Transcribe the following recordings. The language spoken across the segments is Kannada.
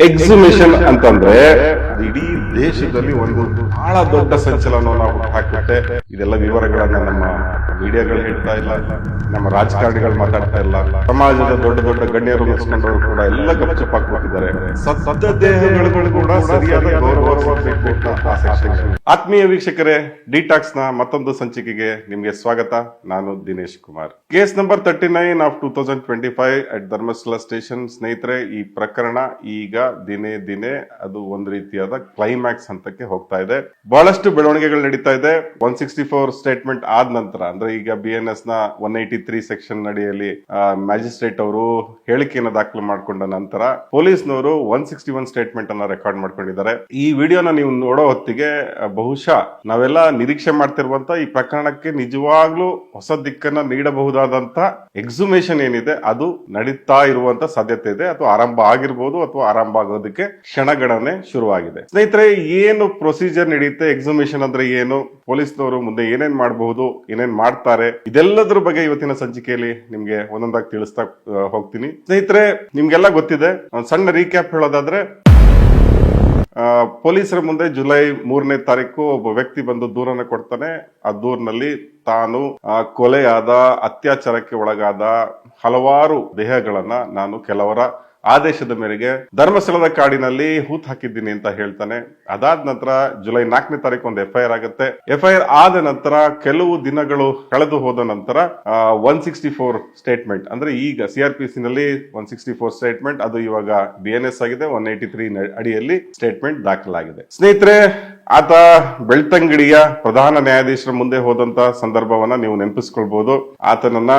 ಎಕ್ಸಿಬಿಷನ್ ಅಂತಂದ್ರೆ ಇಡೀ ದೇಶದಲ್ಲಿ ಒಂದು ಬಹಳ ದೊಡ್ಡ ಸಂಚಲನವನ್ನು ಹಾಕುತ್ತೆ ಇದೆಲ್ಲ ವಿವರಗಳನ್ನ ನಮ್ಮ ಮೀಡಿಯಾಗಳು ಹೇಳ್ತಾ ಇಲ್ಲ ನಮ್ಮ ರಾಜಕಾರಣಿಗಳು ಮಾತಾಡ್ತಾ ಇಲ್ಲ ಸಮಾಜದ ದೊಡ್ಡ ದೊಡ್ಡ ಗಣ್ಯರು ಮುಗಿಸ್ಕೊಂಡವರು ಕೂಡ ಎಲ್ಲ ಗಪ್ಚಪ್ ಹಾಕ್ಬಿಟ್ಟಿದ್ದಾರೆ ಸತ್ತ ದೇಹಗಳು ಕೂಡ ಸರಿಯಾದ ಗೌರವ. ಆತ್ಮೀಯ ವೀಕ್ಷಕರೇ ಡಿಟಾಕ್ಸ್ನ ಮತ್ತೊಂದು ಸಂಚಿಕೆಗೆ ನಿಮಗೆ ಸ್ವಾಗತ. ನಾನು Dinesh Kumar. Case number thirty nine of two thousand twenty five at Dharmasthala station, ಸ್ನೇಹಿತರೆ, ಈ ಪ್ರಕರಣ ಈಗ ದಿನೇ ದಿನೇ ಅದು ಒಂದು ರೀತಿಯಾದ ಕ್ಲೈಮ್ಯಾಕ್ಸ್ ಹಂತಕ್ಕೆ ಹೋಗ್ತಾ ಇದೆ. ಬಹಳಷ್ಟು ಬೆಳವಣಿಗೆಗಳು ನಡೀತಾ ಇದೆ. ಒನ್ ಸಿಕ್ಸ್ಟಿ ಫೋರ್ ಸ್ಟೇಟ್ಮೆಂಟ್ ಆದ ನಂತರ, ಅಂದ್ರೆ ಈಗ ಬಿ ಎನ್ ಎಸ್ನ ಒನ್ ಏಯ್ಟಿ ತ್ರೀ ಸೆಕ್ಷನ್ ಅಡಿಯಲ್ಲಿ ಮ್ಯಾಜಿಸ್ಟ್ರೇಟ್ ಅವರು ಹೇಳಿಕೆಯನ್ನು ದಾಖಲು ಮಾಡಿಕೊಂಡ ನಂತರ, ಪೊಲೀಸ್ನವರು ಒನ್ ಸಿಕ್ಸ್ಟಿ ಒನ್ ಸ್ಟೇಟ್ಮೆಂಟ್ ಅನ್ನ ರೆಕಾರ್ಡ್ ಮಾಡ್ಕೊಂಡಿದ್ದಾರೆ. ಈ ವಿಡಿಯೋನ ನೀವು ನೋಡೋ ಹೊತ್ತಿಗೆ ಬಹುಶಃ ನಾವೆಲ್ಲ ನಿರೀಕ್ಷೆ ಮಾಡ್ತಿರುವಂತ ಈ ಪ್ರಕರಣಕ್ಕೆ ನಿಜವಾಗ್ಲೂ ಹೊಸ ದಿಕ್ಕನ್ನ ನೀಡಬಹುದಾದಂತ ಎಕ್ಸುಮೇಷನ್ ಏನಿದೆ, ಅದು ನಡೀತಾ ಇರುವಂತ ಸಾಧ್ಯತೆ ಇದೆ. ಅಥವಾ ಆರಂಭ ಆಗಿರ್ಬೋದು ಅಥವಾ ಆರಂಭ ಆಗೋದಕ್ಕೆ ಕ್ಷಣಗಣನೆ ಶುರುವಾಗಿದೆ. ಸ್ನೇಹಿತರೆ, ಏನು ಪ್ರೊಸೀಜರ್ ನಡೆಯುತ್ತೆ? ಎಕ್ಸುಮೇಷನ್ ಅಂದ್ರೆ ಏನು? ಪೊಲೀಸ್ನವರು ಮುಂದೆ ಏನೇನ್ ಮಾಡಬಹುದು? ಏನೇನ್ ಮಾಡ್ತಾರೆ? ಇದೆಲ್ಲದರ ಬಗ್ಗೆ ಇವತ್ತಿನ ಸಂಚಿಕೆಯಲ್ಲಿ ನಿಮ್ಗೆ ಒಂದೊಂದಾಗಿ ತಿಳಿಸ್ತಾ ಹೋಗ್ತೀನಿ. ಸ್ನೇಹಿತರೆ, ನಿಮ್ಗೆಲ್ಲ ಗೊತ್ತಿದೆ. ಒಂದು ಸಣ್ಣ ರೀಕ್ಯಾಪ್ ಹೇಳೋದಾದ್ರೆ ಪೊಲೀಸರ ಮುಂದೆ ಜುಲೈ ಮೂರನೇ ತಾರೀಕು ಒಬ್ಬ ವ್ಯಕ್ತಿ ಬಂದು ದೂರನ್ನ ಕೊಡ್ತಾನೆ. ಆ ದೂರಿನಲ್ಲಿ ತಾನು ಕೊಲೆಯಾದ, ಅತ್ಯಾಚಾರಕ್ಕೆ ಒಳಗಾದ ಹಲವಾರು ದೇಹಗಳನ್ನ ನಾನು ಕೆಲವರ ಆದೇಶದ ಮೇರೆಗೆ ಧರ್ಮಸ್ಥಳದ ಕಾಡಿನಲ್ಲಿ ಹೂತ್ ಹಾಕಿದ್ದೀನಿ ಅಂತ ಹೇಳ್ತಾನೆ. ಅದಾದ ನಂತರ ಜುಲೈ ನಾಲ್ಕನೇ ತಾರೀಕು ಒಂದು ಎಫ್ಐಆರ್ ಆಗುತ್ತೆ. ಎಫ್ಐಆರ್ ಆದ ನಂತರ ಕೆಲವು ದಿನಗಳು ಕಳೆದು ಹೋದ ನಂತರ ಒನ್ ಸಿಕ್ಸ್ಟಿ ಫೋರ್ ಸ್ಟೇಟ್ಮೆಂಟ್ ಅಂದ್ರೆ ಈಗ ಸಿಆರ್ ಪಿ ಸಿ ನಲ್ಲಿ ಒನ್ ಸಿಕ್ಸ್ಟಿ ಫೋರ್ ಸ್ಟೇಟ್ಮೆಂಟ್ ಅದು ಇವಾಗ ಬಿ ಆಗಿದೆ ಒನ್ ಏಯ್ಟಿ ತ್ರೀ ಅಡಿಯಲ್ಲಿ ಸ್ಟೇಟ್ಮೆಂಟ್ ದಾಖಲಾಗಿದೆ. ಸ್ನೇಹಿತರೆ ಆತ ಬೆಳ್ತಂಗಡಿಯ ಪ್ರಧಾನ ನ್ಯಾಯಾಧೀಶರ ಮುಂದೆ ಹೋದಂತ ಸಂದರ್ಭವನ್ನ ನೀವು ನೆನಪಿಸ್ಕೊಳ್ಬಹುದು ಆತನನ್ನ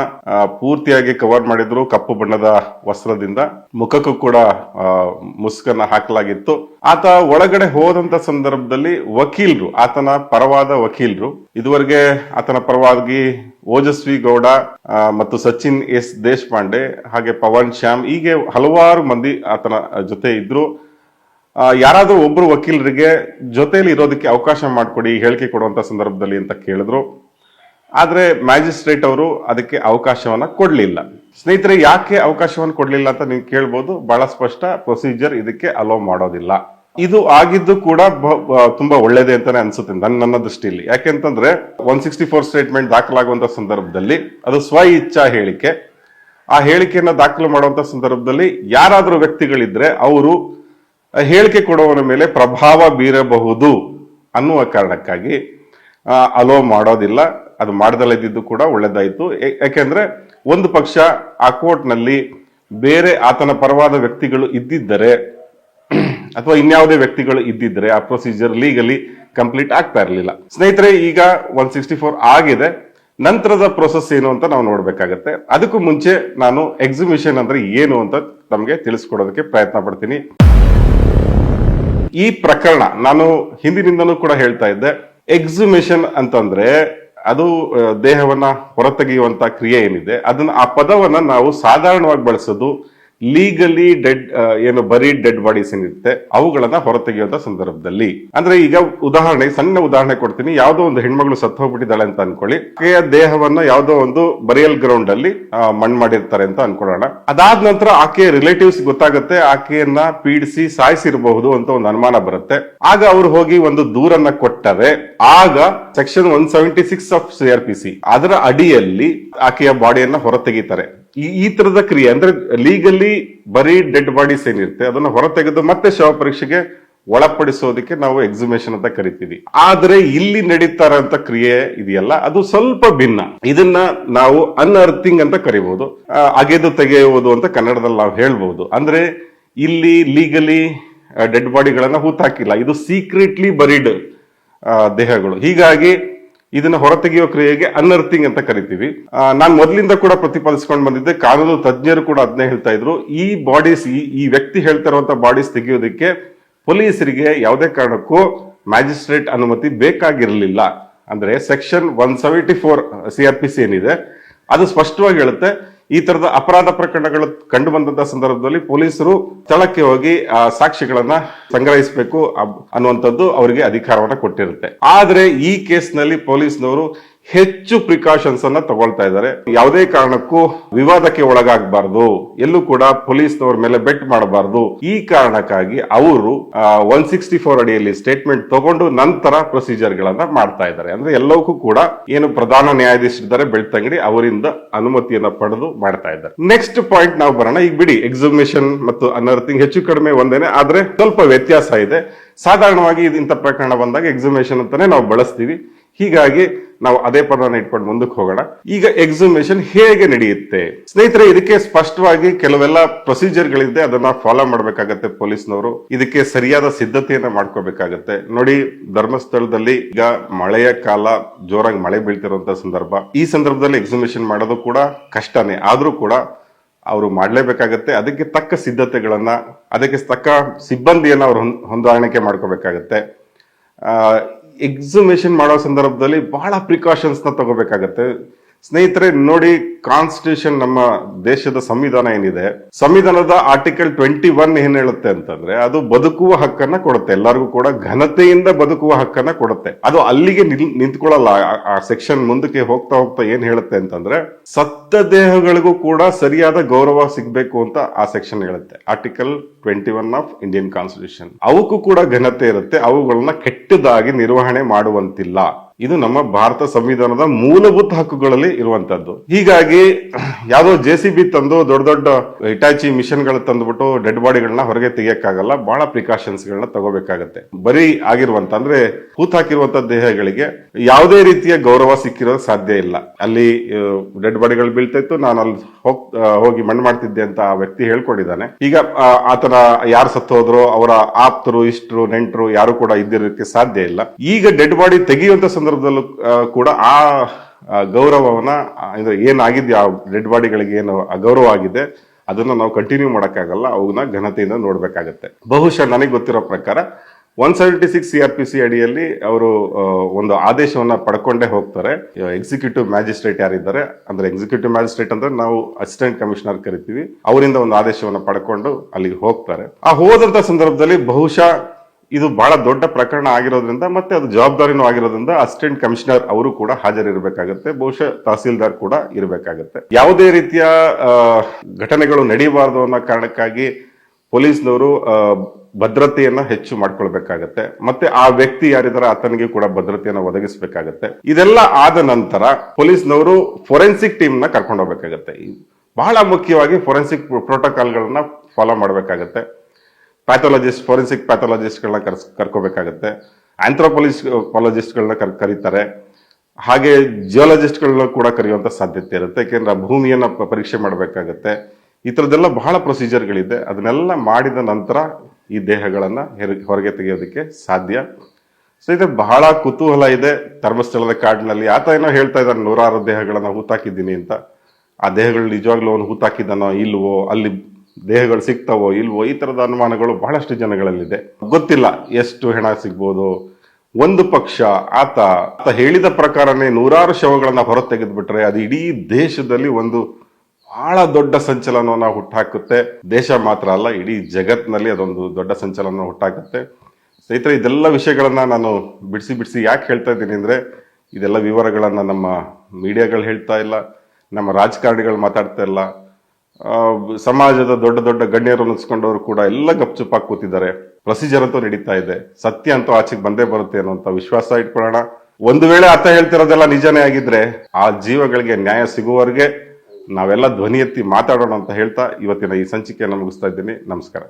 ಪೂರ್ತಿಯಾಗಿ ಕವರ್ ಮಾಡಿದ್ರು ಕಪ್ಪು ಬಣ್ಣದ ವಸ್ತ್ರದಿಂದ. ಮುಖಕ್ಕೂ ಕೂಡ ಮುಸುಕನ್ನ ಹಾಕಲಾಗಿತ್ತು. ಆತ ಒಳಗಡೆ ಹೋದಂತ ಸಂದರ್ಭದಲ್ಲಿ ವಕೀಲರು, ಆತನ ಪರವಾದ ವಕೀಲರು. ಇದುವರೆಗೆ ಆತನ ಪರವಾಗಿ ಓಜಸ್ವಿ ಗೌಡ ಮತ್ತು ಸಚಿನ್ ಎಸ್ ದೇಶಪಾಂಡೆ, ಹಾಗೆ ಪವನ್ ಶ್ಯಾಮ್, ಹೀಗೆ ಹಲವಾರು ಮಂದಿ ಆತನ ಜೊತೆ ಇದ್ರು. ಯಾರಾದ್ರೂ ಒಬ್ಬರು ವಕೀಲರಿಗೆ ಜೊತೆಯಲ್ಲಿ ಇರೋದಕ್ಕೆ ಅವಕಾಶ ಮಾಡಿಕೊಡಿ, ಹೇಳಿಕೆ ಕೊಡುವಂಥ ಸಂದರ್ಭದಲ್ಲಿ ಅಂತ ಕೇಳಿದ್ರು. ಆದರೆ ಮ್ಯಾಜಿಸ್ಟ್ರೇಟ್ ಅವರು ಅದಕ್ಕೆ ಅವಕಾಶವನ್ನು ಕೊಡಲಿಲ್ಲ. ಸ್ನೇಹಿತರೆ, ಯಾಕೆ ಅವಕಾಶವನ್ನು ಕೊಡಲಿಲ್ಲ ಅಂತ ನೀವು ಕೇಳ್ಬೋದು. ಬಹಳ ಸ್ಪಷ್ಟ, ಪ್ರೊಸೀಜರ್ ಇದಕ್ಕೆ ಅಲೋ ಮಾಡೋದಿಲ್ಲ. ಇದು ಆಗಿದ್ದು ಕೂಡ ತುಂಬಾ ಒಳ್ಳೇದೇ ಅಂತಾನೆ ಅನ್ಸುತ್ತೆ ನನ್ನ ನನ್ನ ದೃಷ್ಟಿಯಲ್ಲಿ. ಯಾಕೆಂತಂದ್ರೆ ಒನ್ ಸಿಕ್ಸ್ಟಿ ಫೋರ್ ಸ್ಟೇಟ್ಮೆಂಟ್ ದಾಖಲಾಗುವಂತ ಸಂದರ್ಭದಲ್ಲಿ, ಅದು ಸ್ವ ಇಚ್ಛಾ ಹೇಳಿಕೆ. ಆ ಹೇಳಿಕೆಯನ್ನ ದಾಖಲು ಮಾಡುವಂತ ಸಂದರ್ಭದಲ್ಲಿ ಯಾರಾದರೂ ವ್ಯಕ್ತಿಗಳಿದ್ರೆ ಅವರು ಹೇಳಿಕೆ ಕೊಡುವವನ ಮೇಲೆ ಪ್ರಭಾವ ಬೀರಬಹುದು ಅನ್ನುವ ಕಾರಣಕ್ಕಾಗಿ ಅಲೋ ಮಾಡೋದಿಲ್ಲ. ಅದು ಮಾಡದಲ್ಲದಿದ್ದು ಕೂಡ ಒಳ್ಳೆದಾಯಿತು. ಯಾಕೆಂದ್ರೆ ಒಂದು ಪಕ್ಷ ಆ ಕೋರ್ಟ್ನಲ್ಲಿ ಬೇರೆ ಆತನ ಪರವಾದ ವ್ಯಕ್ತಿಗಳು ಇದ್ದಿದ್ದರೆ, ಅಥವಾ ಇನ್ಯಾವುದೇ ವ್ಯಕ್ತಿಗಳು ಇದ್ದಿದ್ದರೆ ಆ ಪ್ರೊಸೀಜರ್ ಲೀಗಲಿ ಕಂಪ್ಲೀಟ್ ಆಗ್ತಾ ಇರಲಿಲ್ಲ. ಸ್ನೇಹಿತರೆ, ಈಗ ಒನ್ ಸಿಕ್ಸ್ಟಿ ಫೋರ್ ಆಗಿದೆ. ನಂತರದ ಪ್ರೊಸೆಸ್ ಏನು ಅಂತ ನಾವು ನೋಡಬೇಕಾಗತ್ತೆ. ಅದಕ್ಕೂ ಮುಂಚೆ ನಾನು ಎಕ್ಸಿಬಿಷನ್ ಅಂದ್ರೆ ಏನು ಅಂತ ನಮಗೆ ತಿಳಿಸ್ಕೊಡೋದಕ್ಕೆ ಪ್ರಯತ್ನ ಪಡ್ತೀನಿ. ಈ ಪ್ರಕರಣ ನಾನು ಹಿಂದಿನಿಂದನೂ ಕೂಡ ಹೇಳ್ತಾ ಇದ್ದೆ. ಎಕ್ಸಿಮೇಷನ್ ಅಂತಂದ್ರೆ ಅದು ದೇಹವನ್ನ ಹೊರತೆಗೆಯುವಂತ ಕ್ರಿಯೆ ಏನಿದೆ, ಅದನ್ನ ಆ ಪದವನ್ನ ನಾವು ಸಾಧಾರಣವಾಗಿ ಬಳಸೋದು ಲೀಗಲಿ ಡೆಡ್ ಏನು ಬರೀ ಡೆಡ್ ಬಾಡೀಸ್ ಏನಿರುತ್ತೆ, ಅವುಗಳನ್ನ ಹೊರತೆಗೆಯುವಂತ ಸಂದರ್ಭದಲ್ಲಿ. ಅಂದ್ರೆ ಈಗ ಉದಾಹರಣೆ, ಸಣ್ಣ ಉದಾಹರಣೆ ಕೊಡ್ತೀನಿ. ಯಾವುದೋ ಒಂದು ಹೆಣ್ಮಗಳು ಸತ್ತು ಹೋಗ್ಬಿಟ್ಟಿದ್ದಾಳೆ ಅಂತ ಅನ್ಕೊಳ್ಳಿ. ಆಕೆಯ ದೇಹವನ್ನ ಯಾವ್ದೋ ಒಂದು ಬರಿಯಲ್ ಗ್ರೌಂಡ್ ಅಲ್ಲಿ ಮಣ್ಣು ಮಾಡಿರ್ತಾರೆ ಅಂತ ಅನ್ಕೊಳ್ಳೋಣ. ಅದಾದ ನಂತರ ಆಕೆಯ ರಿಲೇಟಿವ್ಸ್ ಗೊತ್ತಾಗುತ್ತೆ, ಆಕೆಯನ್ನ ಪೀಡಿಸಿ ಸಾಯಿಸಿರಬಹುದು ಅಂತ ಒಂದು ಅನುಮಾನ ಬರುತ್ತೆ. ಆಗ ಅವರು ಹೋಗಿ ಒಂದು ದೂರನ್ನ ಕೊಟ್ಟರೆ, ಆಗ section one seventy six of C R P C ಅದರ ಅಡಿಯಲ್ಲಿ ಆಕೆಯ ಬಾಡಿಯನ್ನ ಹೊರತೆಗಿತಾರೆ. ಈ ತರದ ಕ್ರಿಯೆ, ಅಂದ್ರೆ ಲೀಗಲಿ ಬರೀ ಡೆಡ್ ಬಾಡೀಸ್ ಏನಿರುತ್ತೆ, ಅದನ್ನ ಹೊರತೆಗೆದು ಮತ್ತೆ ಶವ ಪರೀಕ್ಷೆಗೆ ಒಳಪಡಿಸೋದಕ್ಕೆ ನಾವು ಎಕ್ಸಿಮೇಷನ್ ಅಂತ ಕರಿತೀವಿ. ಆದ್ರೆ ಇಲ್ಲಿ ನಡೀತಾ ಅಂತ ಕ್ರಿಯೆ ಇದೆಯಲ್ಲ, ಅದು ಸ್ವಲ್ಪ ಭಿನ್ನ. ಇದನ್ನ ನಾವು ಅನ್ಅರ್ಥಿಂಗ್ ಅಂತ ಕರಿಬಹುದು ಅಗೆದು ತೆಗೆಯುವುದು ಅಂತ ಕನ್ನಡದಲ್ಲಿ ನಾವು ಹೇಳ್ಬಹುದು ಅಂದ್ರೆ ಇಲ್ಲಿ ಲೀಗಲಿ ಡೆಡ್ ಬಾಡಿಗಳನ್ನ ಹೂತಾಕಿಲ್ಲ, ಇದು ಸೀಕ್ರೆಟ್ಲಿ ಬರೀಡ್ ದೇಹಗಳು. ಹೀಗಾಗಿ ಇದನ್ನ ಹೊರತೆಗೆಯುವ ಕ್ರಿಯೆಗೆ ಅನ್ಅರ್ಥಿಂಗ್ ಅಂತ ಕರಿತೀವಿ. ನಾನು ಮೊದಲಿಂದ ಕೂಡ ಪ್ರತಿಪಾದಿಸ್ಕೊಂಡು ಬಂದಿದ್ದೆ, ಕಾನೂನು ತಜ್ಞರು ಕೂಡ ಅದನ್ನೇ ಹೇಳ್ತಾ ಇದ್ರು. ಈ ಬಾಡೀಸ್ ಈ ವ್ಯಕ್ತಿ ಹೇಳ್ತಾ ಇರುವಂತಹ ಬಾಡೀಸ್ ತೆಗೆಯೋದಕ್ಕೆ ಪೊಲೀಸರಿಗೆ ಯಾವುದೇ ಕಾರಣಕ್ಕೂ ಮ್ಯಾಜಿಸ್ಟ್ರೇಟ್ ಅನುಮತಿ ಬೇಕಾಗಿರಲಿಲ್ಲ. ಅಂದ್ರೆ section one seventy four C R P C ಏನಿದೆ, ಅದು ಸ್ಪಷ್ಟವಾಗಿ ಹೇಳುತ್ತೆ ಈ ತರದ ಅಪರಾಧ ಪ್ರಕರಣಗಳು ಕಂಡು ಬಂದಂತ ಸಂದರ್ಭದಲ್ಲಿ ಪೊಲೀಸರು ಸ್ಥಳಕ್ಕೆ ಹೋಗಿ, ಆ, ಸಾಕ್ಷಿಗಳನ್ನ ಸಂಗ್ರಹಿಸಬೇಕು ಅನ್ನುವಂಥದ್ದು ಅವರಿಗೆ ಅಧಿಕಾರವನ್ನ ಕೊಟ್ಟಿರುತ್ತೆ. ಆದ್ರೆ ಈ ಕೇಸ್ನಲ್ಲಿ ಪೊಲೀಸ್ನವರು ಹೆಚ್ಚು ಪ್ರಿಕಾಷನ್ಸ್ ಅನ್ನ ತಗೊಳ್ತಾ ಇದ್ದಾರೆ. ಯಾವುದೇ ಕಾರಣಕ್ಕೂ ವಿವಾದಕ್ಕೆ ಒಳಗಾಗಬಾರ್ದು. ಎಲ್ಲೂ ಕೂಡ ಪೊಲೀಸ್ನವ್ರ ಮೇಲೆ ಬೆಟ್ ಮಾಡಬಾರ್ದು. ಈ ಕಾರಣಕ್ಕಾಗಿ ಅವರು ಒನ್ ಸಿಕ್ಸ್ಟಿ ಫೋರ್ ಅಡಿಯಲ್ಲಿ ಸ್ಟೇಟ್ಮೆಂಟ್ ತಗೊಂಡು ನಂತರ ಪ್ರೊಸೀಜರ್ ಗಳನ್ನ ಮಾಡ್ತಾ ಇದ್ದಾರೆ. ಅಂದ್ರೆ ಎಲ್ಲವಕ್ಕೂ ಕೂಡ ಏನು ಪ್ರಧಾನ ನ್ಯಾಯಾಧೀಶರಿದ್ದಾರೆ ಬೆಳ್ತಂಗಡಿ ಅವರಿಂದ ಅನುಮತಿಯನ್ನ ಪಡೆದು ಮಾಡ್ತಾ ಇದ್ದಾರೆ. ನೆಕ್ಸ್ಟ್ ಪಾಯಿಂಟ್ ನಾವು ಬರೋಣ. ಈಗ ಬಿಡಿ ಎಕ್ಸಾಮಿನೇಷನ್ ಮತ್ತು ಅನರ್ಥಿಂಗ್ ಹೆಚ್ಚು ಕಡಿಮೆ ಒಂದೇನೆ, ಆದ್ರೆ ಸ್ವಲ್ಪ ವ್ಯತ್ಯಾಸ ಇದೆ. ಸಾಧಾರಣವಾಗಿ ಇಂಥ ಪ್ರಕರಣ ಬಂದಾಗ ಎಕ್ಸಾಮಿನೇಷನ್ ಅಂತಾನೆ ನಾವು ಬಳಸ್ತೀವಿ. ಹೀಗಾಗಿ ನಾವು ಅದೇ ಪದನ ಇಟ್ಕೊಂಡು ಮುಂದಕ್ಕೆ ಹೋಗೋಣ. ಈಗ ಎಕ್ಸಿಬಿಷನ್ ಹೇಗೆ ನಡೆಯುತ್ತೆ? ಸ್ನೇಹಿತರೆ, ಇದಕ್ಕೆ ಸ್ಪಷ್ಟವಾಗಿ ಕೆಲವೆಲ್ಲ ಪ್ರೊಸೀಜರ್ ಗಳಿದೆ ಅದನ್ನ ಫಾಲೋ ಮಾಡಬೇಕಾಗತ್ತೆ ಪೊಲೀಸ್ನವರು. ಇದಕ್ಕೆ ಸರಿಯಾದ ಸಿದ್ಧತೆಯನ್ನ ಮಾಡ್ಕೋಬೇಕಾಗತ್ತೆ. ನೋಡಿ, ಧರ್ಮಸ್ಥಳದಲ್ಲಿ ಈಗ ಮಳೆಯ ಕಾಲ, ಜೋರಾಗಿ ಮಳೆ ಬೀಳ್ತಿರುವಂತ ಸಂದರ್ಭ. ಈ ಸಂದರ್ಭದಲ್ಲಿ ಎಕ್ಸಿಬಿಷನ್ ಮಾಡೋದು ಕೂಡ ಕಷ್ಟನೇ. ಆದ್ರೂ ಕೂಡ ಅವರು ಮಾಡಲೇಬೇಕಾಗತ್ತೆ. ಅದಕ್ಕೆ ತಕ್ಕ ಸಿದ್ಧತೆಗಳನ್ನ, ಅದಕ್ಕೆ ತಕ್ಕ ಸಿಬ್ಬಂದಿಯನ್ನ ಅವರು ಹೊಂದ್- ಹೊಂದಾಣಿಕೆ ಮಾಡ್ಕೋಬೇಕಾಗತ್ತೆ. ಎಕ್ಸಿಬಿಷನ್ ಮಾಡೋ ಸಂದರ್ಭದಲ್ಲಿ ಬಹಳ ಪ್ರಿಕಾಷನ್ಸ್ನ ತಗೋಬೇಕಾಗತ್ತೆ. ಸ್ನೇಹಿತರೆ, ನೋಡಿ ಕಾನ್ಸ್ಟಿಟ್ಯೂಷನ್ ನಮ್ಮ ದೇಶದ ಸಂವಿಧಾನ ಏನಿದೆ? ಸಂವಿಧಾನದ ಆರ್ಟಿಕಲ್ ಟ್ವೆಂಟಿ ಒನ್ ಏನ್ ಹೇಳುತ್ತೆ ಅಂತಂದ್ರೆ, ಅದು ಬದುಕುವ ಹಕ್ಕನ್ನ ಕೊಡುತ್ತೆ. ಎಲ್ಲರಿಗೂ ಕೂಡ ಘನತೆಯಿಂದ ಬದುಕುವ ಹಕ್ಕನ್ನ ಕೊಡುತ್ತೆ. ಅದು ಅಲ್ಲಿಗೆ ನಿಂತ್ಕೊಳ್ಳಲ್ಲ. ಆ- ಆ ಸೆಕ್ಷನ್ ಮುಂದಕ್ಕೆ ಹೋಗ್ತಾ ಹೋಗ್ತಾ ಏನ್ ಹೇಳುತ್ತೆ ಅಂತಂದ್ರೆ, ಸತ್ತ ದೇಹಗಳಿಗೂ ಕೂಡ ಸರಿಯಾದ ಗೌರವ ಸಿಗ್ಬೇಕು ಅಂತ ಆ ಸೆಕ್ಷನ್ ಹೇಳುತ್ತೆ. Article twenty one of Indian constitution ಅವಕ್ಕೂ ಕೂಡ ಘನತೆ ಇರುತ್ತೆ. ಅವುಗಳನ್ನ ಕೆಟ್ಟದಾಗಿ ನಿರ್ವಹಣೆ ಮಾಡುವಂತಿಲ್ಲ. ಇದು ನಮ್ಮ ಭಾರತ ಸಂವಿಧಾನದ ಮೂಲಭೂತ ಹಕ್ಕುಗಳಲ್ಲಿ ಇರುವಂತದ್ದು ಹೀಗಾಗಿ ಯಾವುದೋ ಜೆ ಸಿ ಬಿ ತಂದು ದೊಡ್ಡ ದೊಡ್ಡ ಇಟಾಚಿ ಮಿಷನ್ಗಳು ತಂದ್ಬಿಟ್ಟು ಡೆಡ್ ಬಾಡಿಗಳನ್ನ ಹೊರಗೆ ತೆಗಿಯಕ್ಕಾಗಲ್ಲ, ಬಹಳ ಪ್ರಿಕಾಷನ್ಸ್ ಗಳನ್ನ ತಗೋಬೇಕಾಗತ್ತೆ. ಬರೀ ಆಗಿರುವಂತ ಅಂದ್ರೆ ಕೂತ್ ಹಾಕಿರುವಂತ ದೇಹಗಳಿಗೆ ಯಾವುದೇ ರೀತಿಯ ಗೌರವ ಸಿಕ್ಕಿರೋ ಸಾಧ್ಯ ಇಲ್ಲ. ಅಲ್ಲಿ ಡೆಡ್ ಬಾಡಿಗಳು ಬೀಳ್ತಾ ನಾನು ಅಲ್ಲಿ ಹೋಗ್ ಮಣ್ಣು ಮಾಡ್ತಿದ್ದೆ ಅಂತ ಆ ವ್ಯಕ್ತಿ ಹೇಳ್ಕೊಂಡಿದ್ದಾನೆ. ಈಗ ಆತನ ಯಾರು ಸತ್ತು ಹೋದ್ರು, ಅವರ ಆಪ್ತರು, ಇಷ್ಟರು, ನೆಂಟರು ಯಾರು ಕೂಡ ಇದ್ದಿರೋದಕ್ಕೆ ಸಾಧ್ಯ ಇಲ್ಲ. ಈಗ ಡೆಡ್ ಬಾಡಿ ತೆಗೆಯುವಂತ ಸಂದರ್ಭದಲ್ಲೂ ಕೂಡ ಆ ಗೌರವವನ್ನ ಅಂದ್ರೆ ಆ ಡೆಡ್ ಬಾಡಿಗಳಿಗೆ ಏನು ಅಗೌರವ ಆಗಿದೆ, ಅದನ್ನ ನಾವು ಕಂಟಿನ್ಯೂ ಮಾಡೋಕ್ಕಾಗಲ್ಲ ಅವನ್ನ ಘನತೆಯಿಂದ ನೋಡಬೇಕಾಗತ್ತೆ. ಬಹುಶಃ ನನಗೆ ಗೊತ್ತಿರೋ ಪ್ರಕಾರ one seventy six C R P C ಅಡಿಯಲ್ಲಿ ಅವರು ಒಂದು ಆದೇಶವನ್ನ ಪಡ್ಕೊಂಡೇ ಹೋಗ್ತಾರೆ. ಎಕ್ಸಿಕ್ಯೂಟಿವ್ ಮ್ಯಾಜಿಸ್ಟ್ರೇಟ್ ಯಾರಿದ್ದಾರೆ, ಅಂದ್ರೆ ಎಕ್ಸಿಕ್ಯೂಟಿವ್ ಮ್ಯಾಜಿಸ್ಟ್ರೇಟ್ ಅಂದ್ರೆ ನಾವು ಅಸಿಸ್ಟೆಂಟ್ ಕಮಿಷನರ್ ಕರಿತೀವಿ. ಅವರಿಂದ ಒಂದು ಆದೇಶವನ್ನ ಪಡ್ಕೊಂಡು ಅಲ್ಲಿಗೆ ಹೋಗ್ತಾರೆ. ಆ ಹೋದಂತ ಸಂದರ್ಭದಲ್ಲಿ ಬಹುಶಃ ಇದು ಬಹಳ ದೊಡ್ಡ ಪ್ರಕರಣ ಆಗಿರೋದ್ರಿಂದ ಮತ್ತೆ ಅದು ಜವಾಬ್ದಾರಿನೂ ಆಗಿರೋದ್ರಿಂದ ಅಸಿಸ್ಟೆಂಟ್ ಕಮಿಷನರ್ ಅವರು ಕೂಡ ಹಾಜರಿರಬೇಕಾಗುತ್ತೆ. ಬಹುಶಃ ತಹಸೀಲ್ದಾರ್ ಕೂಡ ಇರಬೇಕಾಗುತ್ತೆ. ಯಾವುದೇ ರೀತಿಯ ಘಟನೆಗಳು ನಡೀಬಾರದು ಅನ್ನೋ ಕಾರಣಕ್ಕಾಗಿ ಪೊಲೀಸ್ನವರು ಭದ್ರತೆಯನ್ನ ಹೆಚ್ಚು ಮಾಡ್ಕೊಳ್ಬೇಕಾಗತ್ತೆ. ಮತ್ತೆ ಆ ವ್ಯಕ್ತಿ ಯಾರಿದಾರೆ ಆತನಿಗೆ ಕೂಡ ಭದ್ರತೆಯನ್ನ ಒದಗಿಸಬೇಕಾಗತ್ತೆ. ಇದೆಲ್ಲ ಆದ ನಂತರ ಪೊಲೀಸ್ನವರು ಫೊರೆನ್ಸಿಕ್ ಟೀಮ್ನ ಕರ್ಕೊಂಡು ಹೋಗ್ಬೇಕಾಗತ್ತೆ ಬಹಳ ಮುಖ್ಯವಾಗಿ ಫೊರೆನ್ಸಿಕ್ ಪ್ರೋಟೋಕಾಲ್ಗಳನ್ನ ಫಾಲೋ ಮಾಡಬೇಕಾಗತ್ತೆ. ಪ್ಯಾಥಾಲಜಿಸ್ಟ್ ಫೋರೆನ್ಸಿಕ್ ಪ್ಯಾಥಾಲಜಿಸ್ಟ್ಗಳನ್ನ ಕರ್ಸ್, ಕರ್ಕೋಬೇಕಾಗತ್ತೆ. ಆಂಥ್ರೋಪೊಲಿಸ್ ಪಾಲಜಿಸ್ಟ್ಗಳನ್ನ ಕರ್ ಕರೀತಾರೆ. ಹಾಗೆ ಜಿಯೋಲಜಿಸ್ಟ್ಗಳನ್ನ ಕೂಡ ಕರೆಯುವಂತ ಸಾಧ್ಯತೆ ಇರುತ್ತೆ. ಯಾಕೆಂದ್ರೆ ಭೂಮಿಯನ್ನು ಪರೀಕ್ಷೆ ಮಾಡಬೇಕಾಗತ್ತೆ. ಈ ಥರದ್ದೆಲ್ಲ ಬಹಳ ಪ್ರೊಸೀಜರ್ಗಳಿದೆ ಅದನ್ನೆಲ್ಲ ಮಾಡಿದ ನಂತರ ಈ ದೇಹಗಳನ್ನು ಹೆರ- ಹೊರಗೆ ತೆಗೆಯೋದಕ್ಕೆ ಸಾಧ್ಯ. ಸೊ ಇದು ಬಹಳ ಕುತೂಹಲ ಇದೆ. ಧರ್ಮಸ್ಥಳದ ಕಾಡಿನಲ್ಲಿ ಆತ ಏನೋ ಹೇಳ್ತಾ ಇದ್ದಾನೆ, ನೂರಾರು ದೇಹಗಳನ್ನು ಹೂತಾಕಿದ್ದೀನಿ ಅಂತ. ಆ ದೇಹಗಳು ನಿಜವಾಗ್ಲೂ ಅವನು ಹೂತಾಕಿದ್ದಾನೋ ಇಲ್ವೋ, ಅಲ್ಲಿ ದೇಹಗಳು ಸಿಗ್ತಾವೋ ಇಲ್ವೋ, ಈ ಥರದ ಅನುಮಾನಗಳು ಬಹಳಷ್ಟು ಜನಗಳಲ್ಲಿದೆ. ಗೊತ್ತಿಲ್ಲ ಎಷ್ಟು ಹೆಣ ಸಿಗ್ಬೋದು. ಒಂದು ಪಕ್ಷ, ಆತ ಆತ ಹೇಳಿದ ಪ್ರಕಾರನೇ ನೂರಾರು ಶವಗಳನ್ನು ಹೊರ ತೆಗೆದ್ಬಿಟ್ರೆ ಅದು ಇಡೀ ದೇಶದಲ್ಲಿ ಒಂದು ಬಹಳ ದೊಡ್ಡ ಸಂಚಲನವನ್ನ ಹುಟ್ಟಾಕುತ್ತೆ. ದೇಶ ಮಾತ್ರ ಅಲ್ಲ, ಇಡೀ ಜಗತ್ತಿನಲ್ಲಿ ಅದೊಂದು ದೊಡ್ಡ ಸಂಚಲನ ಹುಟ್ಟಾಕುತ್ತೆ. ಸ್ನೇಹಿತರೆ, ಇದೆಲ್ಲ ವಿಷಯಗಳನ್ನು ನಾನು ಬಿಡಿಸಿ ಬಿಡಿಸಿ ಯಾಕೆ ಹೇಳ್ತಾ ಇದ್ದೀನಿ ಅಂದ್ರೆ, ಇದೆಲ್ಲ ವಿವರಗಳನ್ನು ನಮ್ಮ ಮೀಡಿಯಾಗಳು ಹೇಳ್ತಾ ಇಲ್ಲ, ನಮ್ಮ ರಾಜಕಾರಣಿಗಳು ಮಾತಾಡ್ತಾ ಇಲ್ಲ ಸಮಾಜದ ದೊಡ್ಡ ದೊಡ್ಡ ಗಣ್ಯರು ಅನ್ನಿಸ್ಕೊಂಡವರು ಕೂಡ ಎಲ್ಲ ಗಪ್ಚುಪ್ಪಾಗಿ ಕೂತಿದ್ದಾರೆ. ಪ್ರೊಸೀಜರ್ ಅಂತೂ ನಡೀತಾ ಇದೆ. ಸತ್ಯ ಅಂತೂ ಆಚೆಗೆ ಬಂದೇ ಬರುತ್ತೆ ಅನ್ನೋಂಥ ವಿಶ್ವಾಸ ಇಟ್ಕೊಳ್ಳೋಣ. ಒಂದು ವೇಳೆ ಆತ ಹೇಳ್ತಿರೋದೆಲ್ಲ ನಿಜನೇ ಆಗಿದ್ರೆ ಆ ಜೀವಗಳಿಗೆ ನ್ಯಾಯ ಸಿಗುವವರೆಗೆ ನಾವೆಲ್ಲ ಧ್ವನಿ ಎತ್ತಿ ಮಾತಾಡೋಣ ಅಂತ ಹೇಳ್ತಾ ಇವತ್ತಿನ ಈ ಸಂಚಿಕೆಯನ್ನು ಮುಗಿಸ್ತಾ ಇದ್ದೀನಿ. ನಮಸ್ಕಾರ.